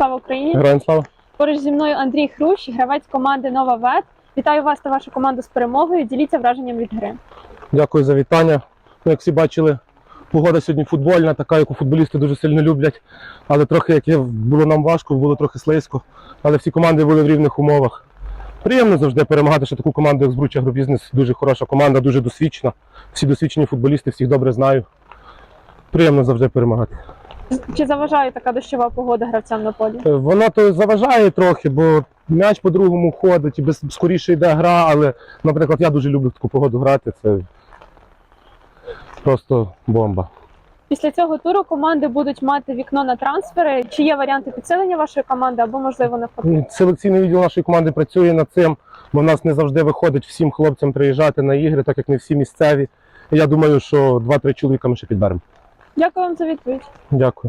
Слава Україні! Героям слава. Поруч зі мною Андрій Хрущ, гравець команди Нова Вет. Вітаю вас та вашу команду з перемогою. Діліться враженням від гри. Дякую за вітання. Ну, як всі бачили, погода сьогодні футбольна, така, яку футболісти дуже сильно люблять. Але трохи, як було нам важко, було трохи слизько. Але всі команди були в рівних умовах. Приємно завжди перемагати, що таку команду, як Збруча Агробізнес, дуже хороша команда, дуже досвідчена. Всі досвідчені футболісти, всіх добре знаю. Приємно завжди перемагати. Чи заважає така дощова погода гравцям на полі? Е, Воно то заважає трохи, бо м'яч по-другому ходить і без, скоріше йде гра, але, наприклад, я дуже люблю в таку погоду грати. Це просто бомба. Після цього туру команди будуть мати вікно на трансфери. Чи є варіанти підсилення вашої команди або можливо навпаки? Селекційний відділ нашої команди працює над цим, бо в нас не завжди виходить всім хлопцям приїжджати на ігри, так як не всі місцеві. Я думаю, що два-три чоловіка ми ще підберемо. Дякую вам за відповідь. Дякую.